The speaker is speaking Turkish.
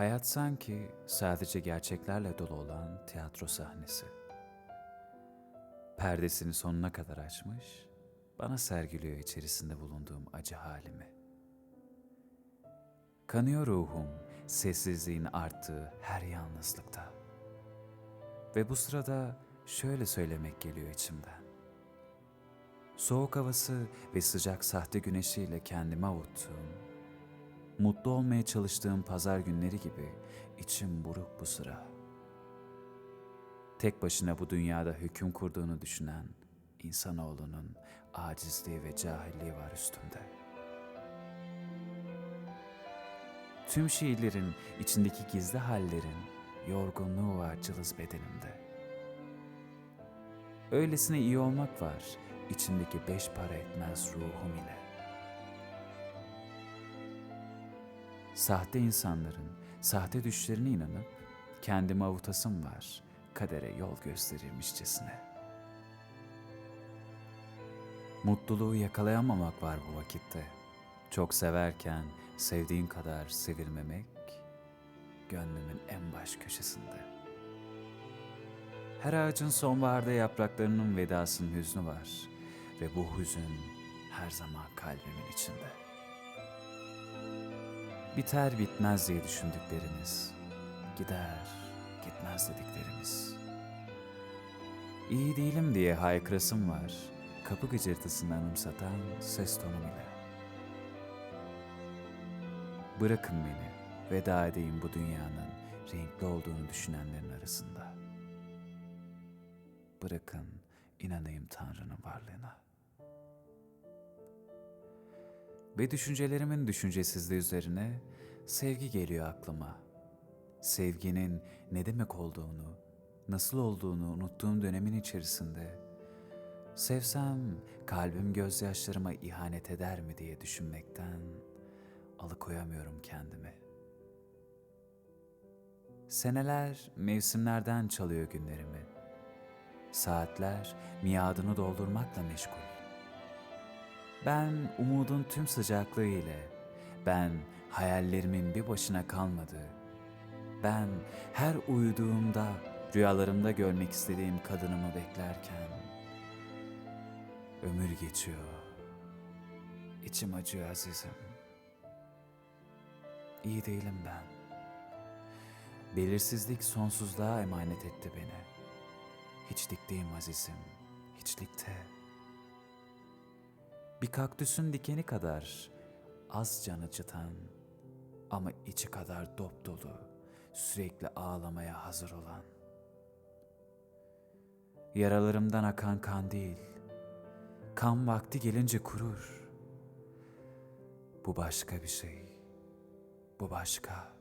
Hayat sanki sadece gerçeklerle dolu olan tiyatro sahnesi. Perdesini sonuna kadar açmış, bana sergiliyor içerisinde bulunduğum acı halimi. Kanıyor ruhum sessizliğin arttığı her yalnızlıkta. Ve bu sırada şöyle söylemek geliyor içimden. Soğuk havası ve sıcak sahte güneşiyle kendimi avuttuğum, mutlu olmaya çalıştığım pazar günleri gibi içim buruk bu sıra. Tek başına bu dünyada hüküm kurduğunu düşünen insanoğlunun acizliği ve cahilliği var üstümde. Tüm şiirlerin içindeki gizli hallerin yorgunluğu var cılız bedenimde. Öylesine iyi olmak var içimdeki beş para etmez ruhum ile. Sahte insanların sahte düşlerine inanıp kendimi avutasım var kadere yol gösterirmişçesine. Mutluluğu yakalayamamak var bu vakitte. Çok severken sevdiğin kadar sevilmemek gönlümün en baş köşesinde. Her ağacın sonbaharda yapraklarının vedasının hüznü var ve bu hüzün her zaman kalbimin içinde. Biter bitmez diye düşündüklerimiz, gider gitmez dediklerimiz. İyi değilim diye haykırasım var, kapı gıcırtısını anımsatan ses tonum ile. Bırakın beni, veda edeyim bu dünyanın renkli olduğunu düşünenlerin arasında. Bırakın inanayım Tanrı'nın varlığına. Ve düşüncelerimin düşüncesizliği üzerine sevgi geliyor aklıma. Sevginin ne demek olduğunu, nasıl olduğunu unuttuğum dönemin içerisinde sevsem kalbim gözyaşlarıma ihanet eder mi diye düşünmekten alıkoyamıyorum kendimi. Seneler mevsimlerden çalıyor günlerimi. Saatler miadını doldurmakla meşgul. Ben umudun tüm sıcaklığı ile, ben hayallerimin bir başına kalmadığı, ben her uyuduğumda rüyalarımda görmek istediğim kadınımı beklerken ömür geçiyor. İçim acıyor azizim. İyi değilim ben. Belirsizlik sonsuzluğa emanet etti beni. Hiçlikteyim azizim, hiçlikte. Bir kaktüsün dikeni kadar az can acıtan ama içi kadar dop dolu, sürekli ağlamaya hazır olan. Yaralarımdan akan kan değil, kan vakti gelince kurur. Bu başka bir şey, bu başka.